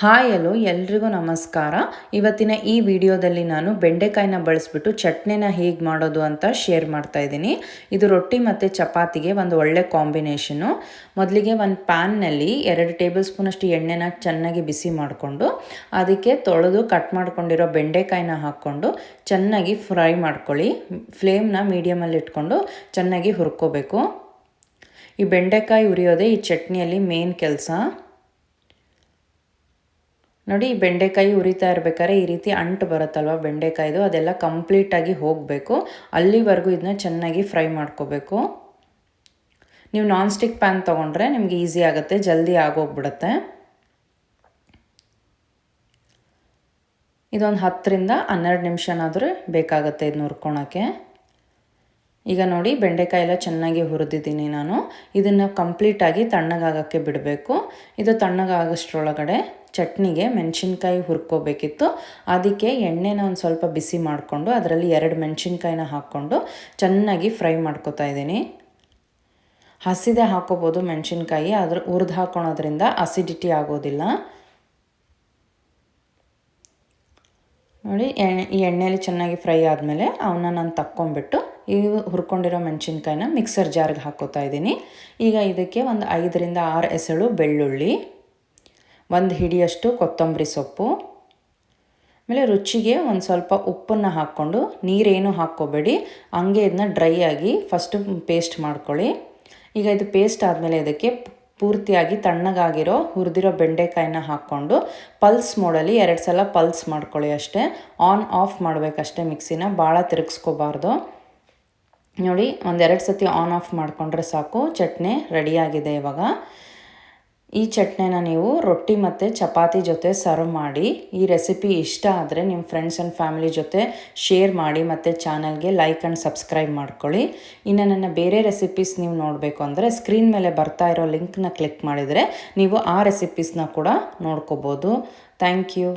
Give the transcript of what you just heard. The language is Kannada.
ಹಾಯ್, ಹಲೋ, ಎಲ್ರಿಗೂ ನಮಸ್ಕಾರ. ಇವತ್ತಿನ ಈ ವಿಡಿಯೋದಲ್ಲಿ ನಾನು ಬೆಂಡೆಕಾಯಿನ ಬಳಸ್ಬಿಟ್ಟು ಚಟ್ನಿನ ಹೇಗೆ ಮಾಡೋದು ಅಂತ ಶೇರ್ ಮಾಡ್ತಾ ಇದ್ದೀನಿ. ಇದು ರೊಟ್ಟಿ ಮತ್ತು ಚಪಾತಿಗೆ ಒಂದು ಒಳ್ಳೆ ಕಾಂಬಿನೇಷನು. ಮೊದಲಿಗೆ ಒಂದು ಪ್ಯಾನ್ನಲ್ಲಿ ಎರಡು ಟೇಬಲ್ ಸ್ಪೂನಷ್ಟು ಎಣ್ಣೆನ ಚೆನ್ನಾಗಿ ಬಿಸಿ ಮಾಡಿಕೊಂಡು, ಅದಕ್ಕೆ ತೊಳೆದು ಕಟ್ ಮಾಡ್ಕೊಂಡಿರೋ ಬೆಂಡೆಕಾಯಿನ ಹಾಕ್ಕೊಂಡು ಚೆನ್ನಾಗಿ ಫ್ರೈ ಮಾಡ್ಕೊಳ್ಳಿ. ಫ್ಲೇಮ್ನ ಮೀಡಿಯಮಲ್ಲಿ ಇಟ್ಕೊಂಡು ಚೆನ್ನಾಗಿ ಹುರ್ಕೋಬೇಕು. ಈ ಬೆಂಡೆಕಾಯಿ ಉರಿಯೋದೇ ಈ ಚಟ್ನಿಯಲ್ಲಿ ಮೇನ್ ಕೆಲಸ. ನೋಡಿ ಬೆಂಡೆಕಾಯಿ ಉರಿತಾ ಇರಬೇಕಾದ್ರೆ ಈ ರೀತಿ ಅಂಟು ಬರುತ್ತಲ್ವ ಬೆಂಡೆಕಾಯಿದು? ಅದೆಲ್ಲ ಕಂಪ್ಲೀಟಾಗಿ ಹೋಗಬೇಕು. ಅಲ್ಲಿವರೆಗೂ ಇದನ್ನ ಚೆನ್ನಾಗಿ ಫ್ರೈ ಮಾಡ್ಕೋಬೇಕು. ನೀವು ನಾನ್ ಸ್ಟಿಕ್ ಪ್ಯಾನ್ ತೊಗೊಂಡ್ರೆ ನಿಮ್ಗೆ ಈಸಿ ಆಗುತ್ತೆ, ಜಲ್ದಿ ಆಗೋಗ್ಬಿಡುತ್ತೆ. ಇದೊಂದು ಹತ್ತರಿಂದ ಹನ್ನೆರಡು ನಿಮಿಷನಾದರೂ ಬೇಕಾಗುತ್ತೆ ಇದನ್ನ ಹುರ್ಕೊಳಕ್ಕೆ. ಈಗ ನೋಡಿ, ಬೆಂಡೆಕಾಯಿ ಎಲ್ಲ ಚೆನ್ನಾಗಿ ಹುರಿದಿದ್ದೀನಿ ನಾನು. ಇದನ್ನು ಕಂಪ್ಲೀಟಾಗಿ ತಣ್ಣಗಾಗೋಕ್ಕೆ ಬಿಡಬೇಕು. ಇದು ತಣ್ಣಗಾಗೋಷ್ಟ್ರೊಳಗಡೆ ಚಟ್ನಿಗೆ ಮೆಣಸಿನ್ಕಾಯಿ ಹುರ್ಕೋಬೇಕಿತ್ತು. ಅದಕ್ಕೆ ಎಣ್ಣೆನ ಒಂದು ಸ್ವಲ್ಪ ಬಿಸಿ ಮಾಡಿಕೊಂಡು ಅದರಲ್ಲಿ ಎರಡು ಮೆಣಸಿನ್ಕಾಯಿನ ಹಾಕ್ಕೊಂಡು ಚೆನ್ನಾಗಿ ಫ್ರೈ ಮಾಡ್ಕೋತಾ ಇದ್ದೀನಿ. ಹಸಿದೆ ಹಾಕೋಬೋದು ಮೆಣಸಿನ್ಕಾಯಿ ಅದ್ರ ಹುರಿದು ಹಾಕೊಳೋದ್ರಿಂದ ಅಸಿಡಿಟಿ ಆಗೋದಿಲ್ಲ. ನೋಡಿ ಈ ಎಣ್ಣೆಯಲ್ಲಿ ಚೆನ್ನಾಗಿ ಫ್ರೈ ಆದಮೇಲೆ ಅವನ್ನ ನಾನು ತಕ್ಕೊಂಬಿಟ್ಟು ಈ ಹುರ್ಕೊಂಡಿರೋ ಮೆಣಸಿನ್ಕಾಯಿನ ಮಿಕ್ಸರ್ ಜಾರ್ಗೆ ಹಾಕೋತಾ ಇದ್ದೀನಿ. ಈಗ ಇದಕ್ಕೆ ಒಂದು ಐದರಿಂದ ಆರು ಎಸಳು ಬೆಳ್ಳುಳ್ಳಿ. ಒಂದು ಹಿಡಿಯಷ್ಟು ಕೊತ್ತಂಬರಿ ಸೊಪ್ಪು. ಆಮೇಲೆ ರುಚಿಗೆ ಒಂದು ಸ್ವಲ್ಪ ಉಪ್ಪನ್ನು ಹಾಕ್ಕೊಂಡು ನೀರೇನು ಹಾಕ್ಕೋಬೇಡಿ. ಹಂಗೆ ಇದನ್ನ ಡ್ರೈ ಆಗಿ ಫಸ್ಟು ಪೇಸ್ಟ್ ಮಾಡ್ಕೊಳ್ಳಿ. ಈಗ ಇದು ಪೇಸ್ಟ್ ಆದಮೇಲೆ ಇದಕ್ಕೆ ಪೂರ್ತಿಯಾಗಿ ತಣ್ಣಗಾಗಿರೋ ಹುರಿದಿರೋ ಬೆಂಡೆಕಾಯಿನ ಹಾಕ್ಕೊಂಡು ಪಲ್ಸ್ ಮೋಡಲ್ಲಿ ಎರಡು ಸಲ ಪಲ್ಸ್ ಮಾಡ್ಕೊಳ್ಳಿ ಅಷ್ಟೇ. ಆನ್ ಆಫ್ ಮಾಡಬೇಕಷ್ಟೇ ಮಿಕ್ಸಿನ ಭಾಳ ತಿರುಗಿಸ್ಕೋಬಾರ್ದು. ನೋಡಿ ಒಂದೆರಡು ಸತಿ ಆನ್ ಆಫ್ ಮಾಡಿಕೊಂಡ್ರೆ ಸಾಕು. ಚಟ್ನಿ ರೆಡಿಯಾಗಿದೆ ಇವಾಗ. ಈ ಚಟ್ನಿನ ನೀವು ರೊಟ್ಟಿ ಮತ್ತು ಚಪಾತಿ ಜೊತೆ ಸರ್ವ್ ಮಾಡಿ, ಈ ರೆಸಿಪಿ ಇಷ್ಟ ಆದರೆ ನಿಮ್ಮ ಫ್ರೆಂಡ್ಸ್ ಆ್ಯಂಡ್ ಫ್ಯಾಮಿಲಿ ಜೊತೆ ಶೇರ್ ಮಾಡಿ ಮತ್ತು ಚಾನಲ್ಗೆ ಲೈಕ್ ಆ್ಯಂಡ್ ಸಬ್ಸ್ಕ್ರೈಬ್ ಮಾಡ್ಕೊಳ್ಳಿ. ಇನ್ನು ನನ್ನ ಬೇರೆ ರೆಸಿಪೀಸ್ ನೀವು ನೋಡಬೇಕು ಅಂದರೆ ಸ್ಕ್ರೀನ್ ಮೇಲೆ ಬರ್ತಾ ಇರೋ ಲಿಂಕ್ನ ಕ್ಲಿಕ್ ಮಾಡಿದರೆ ನೀವು ಆ ರೆಸಿಪೀಸ್ನ ಕೂಡ ನೋಡ್ಕೋಬೋದು. Thank you